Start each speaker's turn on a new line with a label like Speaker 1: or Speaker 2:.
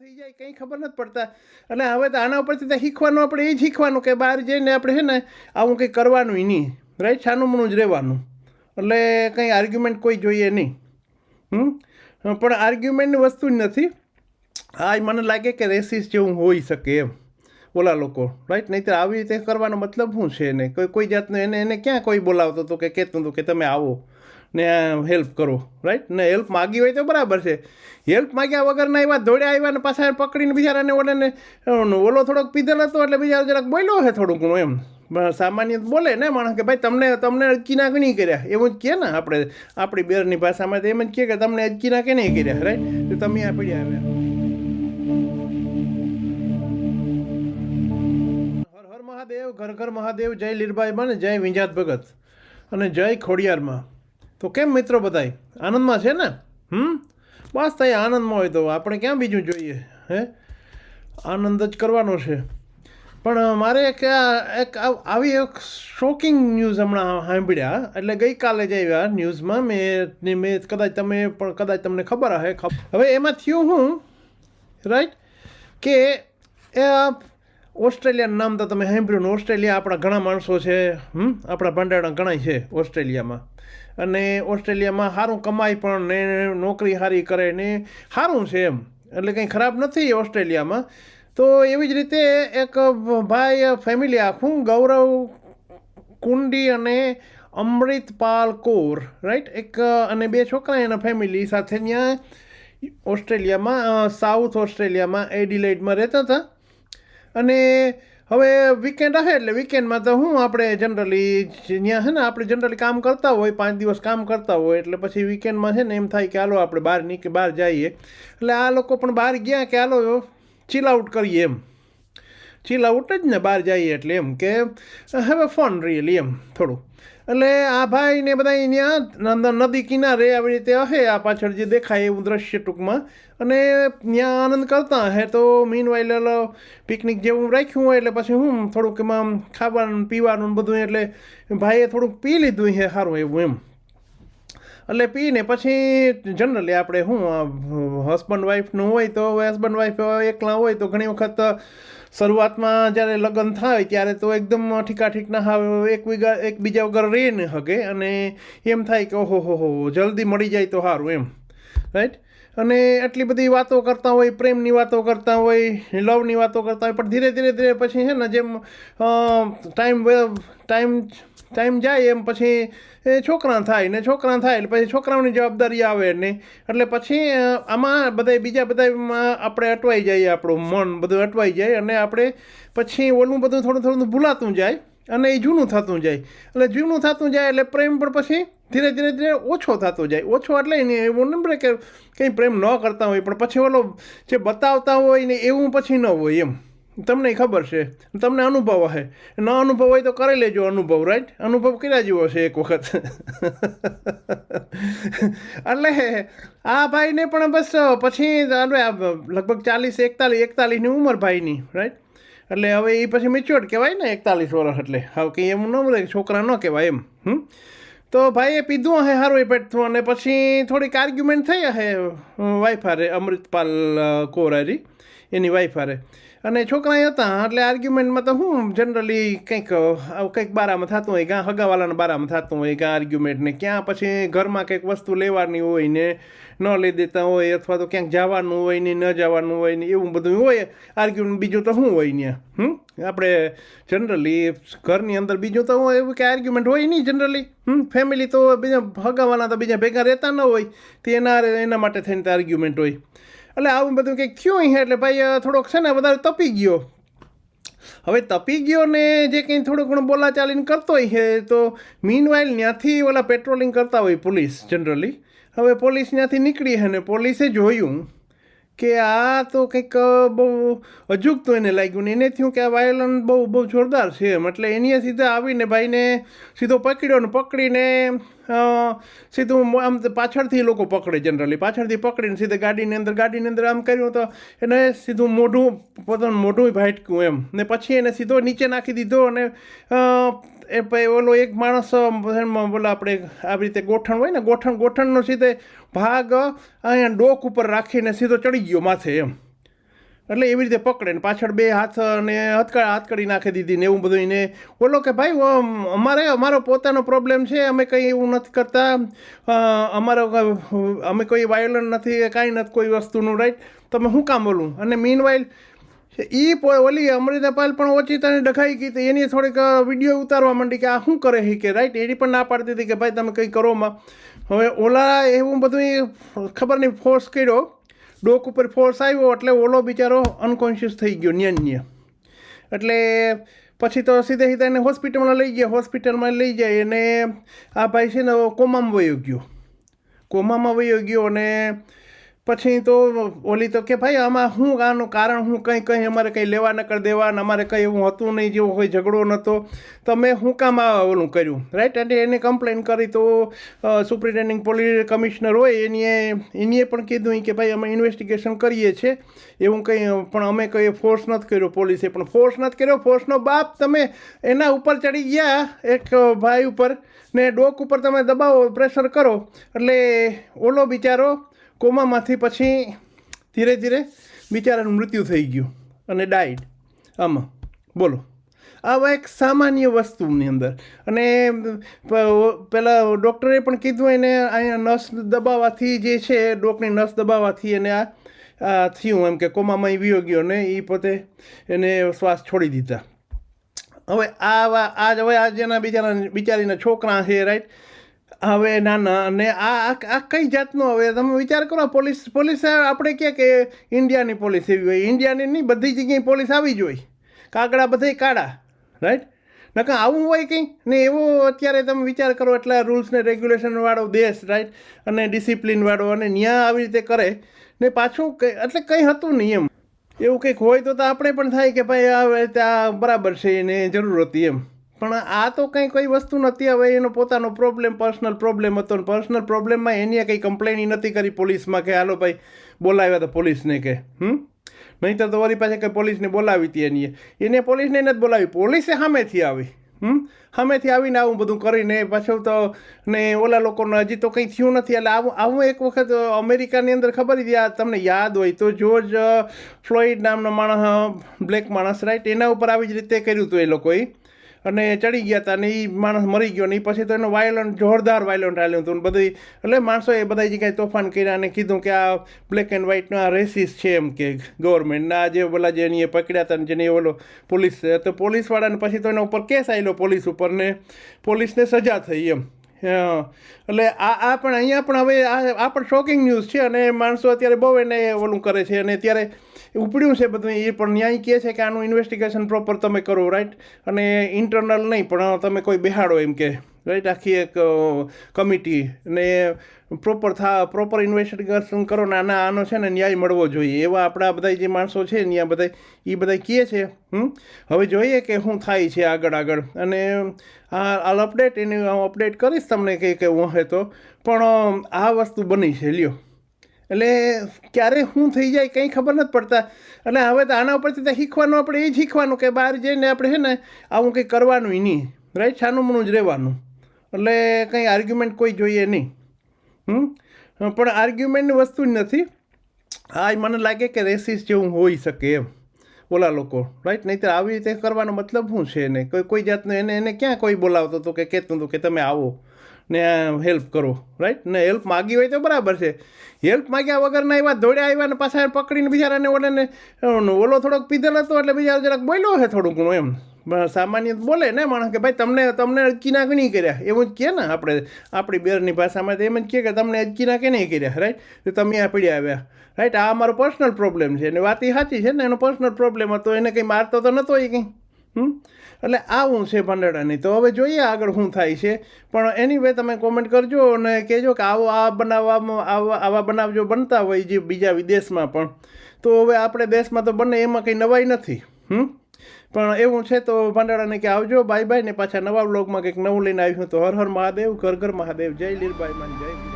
Speaker 1: થઈ જાય કંઈ ખબર નથી પડતા. એટલે હવે તો આના ઉપરથી તો શીખવાનું આપણે એ જ શીખવાનું કે બહાર જઈને આપણે છે ને આવું કંઈ કરવાનું નહીં. રાઈટ છાનું જ રહેવાનું. એટલે કંઈ આર્ગ્યુમેન્ટ કોઈ જોઈએ નહીં. હમ? પણ આર્ગ્યુમેન્ટની વસ્તુ જ નથી. આ મને લાગે કે રેસિસ જેવું હોઈ શકે એમ. ઓલા લોકો. રાઈટ નહીંતર આવી રીતે કરવાનો મતલબ શું છે એને? કોઈ કોઈ જાતનું એને એને ક્યાં કોઈ બોલાવતો હતો કે કહેતું હતું કે તમે આવો? ને હેલ્પ કરો રાઈટ ને હેલ્પ માગી હોય તો બરાબર છે. હેલ્પ માગ્યા વગરના એવા દોડ્યા આવ્યા ને પાછા પકડીને બિચારાને ઓલાને, ઓલો થોડોક પીધેલ હતો એટલે બિચારો જરાક બોલ્યો છે થોડુંક એમ. સામાન્ય બોલે ને માણસ કે ભાઈ તમને તમને અજકીના કે નહીં કર્યા. એવું જ કહે ને આપણે, આપણી બેરની ભાષામાં એમ જ કહે કે તમને અજકીના કે નહીં કર્યા રાઈટ તો તમે આ પડી આવ્યા. હર હર મહાદેવ, ઘર ઘર મહાદેવ, જય લીરબાઈમાં બને, જય વિંજાત ભગત. અને જય ખોડિયારમાં. તો કેમ મિત્રો બધાય? આનંદમાં છે ને? હમ? બસ તઈ આનંદમાં હોય તો આપણે ક્યાં બીજું જોઈએ, હે? આનંદ જ કરવાનો છે. પણ મારે એક એક આવ- એક શોકિંગ ન્યૂઝ હમણાં સાંભળ્યા. એટલે ગઈકાલે જ આવ્યા ન્યૂઝમાં. મેં મેં કદાચ તમે પણ કદાચ તમને ખબર હશે હવે એમાં થયું હું? રાઈટ કે એ ઓસ્ટ્રેલિયાનું નામ તો તમે સાંભળ્યું ઓસ્ટ્રેલિયા આપણા ઘણા માણસો છે, હમ? આપણા ભંડારા ઘણા છે ઓસ્ટ્રેલિયામાં. અને ઓસ્ટ્રેલિયામાં સારું કમાય પણ ને નોકરી સારી કરે ને સારું છે એમ. એટલે કંઈ ખરાબ નથી ઓસ્ટ્રેલિયામાં. તો એવી જ રીતે એક ભાઈ ફેમિલી આખું ગૌરવ કુંડી અને અમૃતપાલ કૌર રાઈટ એક અને બે છોકરા એના ફેમિલી સાથે ત્યાં ઓસ્ટ્રેલિયામાં સાઉથ ઓસ્ટ્રેલિયામાં એડિલાઇડમાં રહેતા હતા. અને હવે વીકેન્ડ હશે એટલે વીકેન્ડમાં તો હું આપણે જનરલી ત્યાં છે ને આપણે જનરલી કામ કરતા હોય, પાંચ દિવસ કામ કરતા હોય, એટલે પછી વીકેન્ડમાં છે ને એમ થાય કે હાલો આપણે બહાર નીકળી, બહાર જઈએ. એટલે આ લોકો પણ બહાર ગયા કે હાલો ચીલ આઉટ કરીએ એમ. ચીલ આઉટ જ ને બહાર જઈએ એટલે એમ કે, હવે ફન રિયલી એમ થોડું. એટલે આ ભાઈ ને બધા નંદન નદી કિનારે આવી રીતે હે આ પાછળ જે દેખાય એવું દ્રશ્ય ટૂંકમાં. અને ત્યાં આનંદ કરતા હે. તો મીન વાઇલ પિકનિક જેવું રાખ્યું હોય એટલે પછી હું થોડુંક એમાં ખાવાનું, પીવાનું બધું એટલે ભાઈએ થોડુંક પી લીધું છે સારું એવું એમ. એટલે પીને પછી જનરલી આપણે શું હસબન્ડ વાઈફનું હોય તો હસબન્ડ વાઈફ એકલા હોય તો ઘણી વખત શરૂઆતમાં જ્યારે લગ્ન થાય ત્યારે તો એકદમ ઠીકાઠીકના હા એક બીજા એકબીજા વગર રહે ને હગે અને એમ થાય કે ઓહો, હો હો, જલ્દી મળી જાય તો સારું એમ. રાઈટ અને આટલી બધી વાતો કરતા હોય, પ્રેમની વાતો કરતા હોય, લવની વાતો કરતા હોય, પણ ધીરે ધીરે ધીરે પછી છે ને જેમ ટાઈમ ટાઈમ ટાઈમ જાય એમ પછી એ છોકરા થાય ને છોકરા થાય એટલે પછી છોકરાઓની જવાબદારી આવે ને. એટલે પછી આમાં બધા બીજા બધા આપણે અટવાઈ જઈએ આપણું મન બધું અટવાઈ જાય અને આપણે પછી ઓલું બધું થોડું થોડું ભૂલાતું જાય અને એ જૂનું થતું જાય. એટલે જૂનું થતું જાય એટલે પ્રેમ પણ પછી ધીરે ધીરે ધીરે ઓછો થતો જાય. ઓછો એટલે એને એવું ન કે કંઈ પ્રેમ ન કરતા હોય, પણ પછી ઓલો જે બતાવતા હોય ને એવું પછી ન હોય એમ. તમને ખબર છે. તમને અનુભવ હશે. ન અનુભવ હોય તો કરી લેજો અનુભવ રાઈટ અનુભવ કર્યા જેવો છે એક વખત. એટલે આ ભાઈને પણ બસ પછી લગભગ ચાલીસ એકતાલીસ એકતાલીસની ઉંમર ભાઈની રાઈટ એટલે હવે એ પછી મેચ્યોર કહેવાય ને એકતાલીસ વર્ષ એટલે. હવે કંઈ એમ ન છોકરા ન કહેવાય એમ. હમ? તો ભાઈએ પીધું હે સારું એ પેટથું અને પછી થોડીક આર્ગ્યુમેન્ટ થઈ હે વાઈફ હારે, અમૃતપાલ કોરારી એની વાઈફ હારે. અને છોકરા હતા, એટલે આર્ગ્યુમેન્ટમાં તો હું જનરલી કંઈક કંઈક બારામાં થતું હોય ક્યાં હગાવાલાના બારામાં થતું હોય ક્યાં આર્ગ્યુમેન્ટ ને ક્યાં પછી ઘરમાં કંઈક વસ્તુ લેવાની હોય ને ન લઈ દેતા હોય અથવા તો ક્યાંક જવાનું હોય ને ન જવાનું હોય ને એવું બધું હોય આર્ગ્યુમેન્ટ બીજું તો શું હોય ને હમ? આપણે જનરલી ઘરની અંદર બીજું તો એવું કે આર્ગ્યુમેન્ટ હોય નહીં જનરલી હમ? ફેમિલી તો બીજા હગાવાના તો બીજા ભેગા રહેતા ન હોય, તે એના એના માટે થઈને આર્ગ્યુમેન્ટ હોય. એટલે આવું બધું કંઈક થયું અહીંયા એટલે ભાઈ થોડોક છે ને વધારે તપી ગયો. હવે તપી ગયો ને જે કંઈ થોડું ઘણું બોલા ચાલીને કરતો હોય છે, તો મીનવાઇલ ત્યાંથી ઓલા પેટ્રોલિંગ કરતા હોય પોલીસ જનરલી હવે પોલીસ ત્યાંથી નીકળી છે ને પોલીસે જોયું. કે આ તો કંઈક બહુ અજુગતું એને લાગ્યું ને એને થયું કે આ વાયોલન બહુ બહુ જોરદાર છે એમ. એટલે એની સીધા આવીને ભાઈને સીધો પકડ્યો ને પકડીને સીધું આમ પાછળથી લોકો પકડે જનરલી પાછળથી પકડીને સીધે ગાડીની અંદર ગાડીની અંદર આમ કર્યું તો એને સીધું મોઢું, પોતાનું મોઢું ભાટક્યું એમ. ને પછી એને સીધો નીચે નાખી દીધો અને એ ભાઈ ઓલો એક માણસ બોલા આપણે આવી રીતે ગોઠણ હોય ને, ગોઠણ, ગોઠણનો સીધે ભાગ અહીંયા ડોક ઉપર રાખીને સીધો ચડી ગયો માથે એમ. એટલે એવી રીતે પકડે ને પાછળ બે હાથ અને હથકડા હાથકડી નાખી દીધી ને એવું બધું ને બોલો કે ભાઈ અમારે, અમારો પોતાનો પ્રોબ્લેમ છે, અમે કંઈ એવું નથી કરતા અમારો અમે કોઈ વાયોલન્ટ નથી, કાંઈ નથી, કોઈ વસ્તુનું રાઈટ તમે શું કામ બોલું? અને મીન વાઇલ એ ઓલી અમૃતાપાલ પણ ઓચિતાને ડખાઈ ગઈ તો એની થોડીક વીડિયો ઉતારવા માંડી કે આ શું કરે છે કે રાઈટ એની પણ ના પાડતી હતી કે, ભાઈ, તમે કંઈ કરોમાં હવે ઓલા એવું બધું ખબર નહીં ફોર્સ કર્યો. ડોક ઉપર ફોર્સ આવ્યો એટલે ઓલો બિચારો અનકોન્શિયસ થઈ ગયો, ન્યાન્ય. એટલે પછી તો સીધે સીધા એને હોસ્પિટલમાં લઈ ગયા. હોસ્પિટલમાં લઈ જાય અને આ ભાઈ છે ને, કોમામાં વયો ગયો. કોમામાં વયો ગયો અને પછી તો ઓલી તો કે ભાઈ, આમાં શું આનું કારણ, હું કંઈ કંઈ અમારે કંઈ લેવા ન કરી દેવા અમારે કંઈ એવું હતું નહીં, જેવો કોઈ ઝઘડો નહોતો. તો મેં શું કામ ઓલું કર્યું રાઈટ અને એને કમ્પ્લેન કરી તો સુપ્રિન્ટેન્ડિંગ પોલીસ કમિશનર હોય એનીએ એનીએ પણ કીધું કે ભાઈ, અમે ઇન્વેસ્ટિગેશન કરીએ છીએ. એવું કંઈ, પણ અમે કંઈ ફોર્સ નથી કર્યો પોલીસે પણ ફોર્સ નથી કર્યો. ફોર્સનો બાપ તમે એના ઉપર ચડી ગયા, એક ભાઈ ઉપર ને ડોક ઉપર તમે દબાવો પ્રેશર કરો. એટલે ઓલો બિચારો કોમામાંથી પછી ધીરે ધીરે બિચારાનું મૃત્યુ થઈ ગયું અને ડાઈડ. આમાં, બોલો. આવા એક સામાન્ય વસ્તુની અંદર. અને પહેલાં ડૉક્ટરે પણ કીધું એને અહીંયા નસ દબાવવાથી જે છે, ડોકની નસ દબાવવાથી એને આ થયું એમ કે કોમામાં વિયો ગયો ને એ પોતે એને શ્વાસ છોડી દીધા. હવે આ આ હવે આ જેના બિચારા બિચારીના છોકરા છે રાઈટ હવે ના અને આ, આ- કઈ જાતનું હવે? તમે વિચાર કરો, પોલીસ પોલીસ આપણે કહે કે ઇન્ડિયાની પોલીસ એવી હોય? ઇન્ડિયાની નહીં, બધી જગ્યાએ પોલીસ આવી જ હોય. કાગડા બધે કાળા રાઈટ નકા આવું હોય કંઈ? ને એવો અત્યારે તમે વિચાર કરો, એટલા રૂલ્સ ને રેગ્યુલેશનવાળો દેશ રાઈટ અને ડિસિપ્લિન વાળો, અને ન્યા આવી રીતે કરે. ને પાછું કંઈ, એટલે કંઈ હતું નહીં એમ. એવું કંઈક હોય તો આપણે પણ થાય કે ભાઈ આ બરાબર છે એને જરૂર હતી એમ. પણ આ તો કંઈ કોઈ વસ્તુ નથી. હવે એનો પોતાનો પ્રોબ્લેમ પર્સનલ પ્રોબ્લેમ હતો ને પર્સનલ પ્રોબ્લેમમાં એની કંઈ કમ્પ્લેન નથી કરી પોલીસમાં કે, હાલો ભાઈ, બોલાવ્યા હતા પોલીસને કે. હમ? નહીં તો વળી પાસે કંઈ પોલીસને બોલાવી હતી એની. એને પોલીસને નથી બોલાવી. પોલીસે સામેથી આવી. હમ? સામેથી આવીને આવું બધું કરીને પાછું તો ને ઓલા લોકોને હજી તો કંઈ થયું નથી. એટલે આવું આવું એક વખત અમેરિકાની અંદર ખબર આ તમને યાદ હોય તો જોર્જ ફ્લોઇડ નામનો માણસ, બ્લેક માણસ રાઈટ એના ઉપર આવી જ રીતે કર્યું હતું એ લોકોએ. અને ચડી ગયા હતા ને એ માણસ મરી ગયો ને એ પછી તો એનો વાયલન્ટ, જોરદાર વાયલન્ટ હાલ્યું હતું બધી, એટલે માણસોએ બધા જગ્યાએ તોફાન કર્યા અને કીધું કે આ બ્લેક એન્ડ વ્હાઇટનો આ રેસીસ છે એમ કે ગવર્મેન્ટના જે ઓલા જેની એ પકડ્યા હતા ને જેને ઓલો પોલીસ તો પોલીસવાળાને પછી તો એના ઉપર કેસ આવેલો પોલીસ ઉપર ને પોલીસને સજા થઈ એમ. એટલે આ આ પણ અહીંયા પણ હવે આ આ પણ શોકિંગ ન્યૂઝ છે અને માણસો અત્યારે બહુ એને ઓલું કરે છે અને અત્યારે ઉપડ્યું છે બધું. એ પણ ન્યાય કહે છે કે આનું ઇન્વેસ્ટિગેશન પ્રોપર તમે કરો રાઈટ અને ઇન્ટરનલ નહીં, પણ તમે કોઈ બેહાડો એમ કે. રાઈટ આખી એક કમિટી ને પ્રોપર થા પ્રોપર ઇન્વેસ્ટિગેશન કરો ને આના, આનો છે ને ન્યાય મળવો જોઈએ. એવા આપણા બધા જે માણસો છે ને બધા એ બધા કહે છે હવે જોઈએ કે શું થાય છે આગળ આગળ. અને, આ અપડેટ એની, હું અપડેટ કરીશ તમને કે કે હું હે તો. પણ આ વસ્તુ બની છે, લ્યો. એટલે ક્યારે શું થઈ જાય કંઈ ખબર નથી પડતા. એટલે હવે તો આના ઉપરથી શીખવાનું આપણે એ શીખવાનું કે બહાર જઈને આપણે છે ને આવું કંઈ કરવાનું નહીં. રાઈટ છાનું જ રહેવાનું. એટલે કંઈ આર્ગ્યુમેન્ટ કોઈ જોઈએ નહીં. પણ આર્ગ્યુમેન્ટની વસ્તુ જ નથી. આ મને લાગે કે રેસિસ જેવું હોઈ શકે એમ. ઓલા લોકો રાઈટ નહીં તો આવી રીતે કરવાનો મતલબ શું છે એને? કોઈ કોઈ જાતનું એને એને ક્યાં કોઈ બોલાવતો હતો કે કહેતું હતું કે તમે આવો ને હેલ્પ કરો રાઈટ ને હેલ્પ માગી હોય તો બરાબર છે. હેલ્પ માગ્યા વગરના એવા દોડ્યા આવ્યા ને પાછા પકડીને બિચારાને ઓલાને ઓલો થોડોક પીધેલ હતો એટલે બીજા જરાક બોલ્યો છે થોડું ઘણું એમ. સામાન્ય બોલે ને માણસ કે, ભાઈ, તમને તમને અજકીના કે નહીં કર્યા? એવું જ કહે ને આપણે. આપણી બેરની ભાષામાં તો એમ જ કહે કે, તમને અજકીના કે નહીં કર્યા? રાઈટ તો તમે આ પીડ્યા આવ્યા. રાઈટ આ અમારો પર્સનલ પ્રોબ્લેમ છે. અને વાત એ સાચી છે ને, એનો પર્સનલ પ્રોબ્લેમ હતો. એને કંઈ મારતો તો નહોતો એ કંઈ. હમ? એટલે આવું છે ભંડારાની તો હવે જોઈએ આગળ શું થાય છે. પણ એની વે તમે કોમેન્ટ કરજો અને કહેજો કે આવો આ બનાવવામાં આવા આવા બનાવ બનતા હોય જે બીજા વિદેશમાં પણ. તો હવે આપણે દેશમાં તો બને એમાં કંઈ નવાઈ નથી. હમ? પણ એવું છે તો ભંડારાને કે આવજો, બાય બાય ને પાછા નવા બ્લોગમાં કંઈક નવું લઈને આવ્યું તો હર હર મહાદેવ, ઘર ઘર મહાદેવ. જય લીરબાઈ માન, જય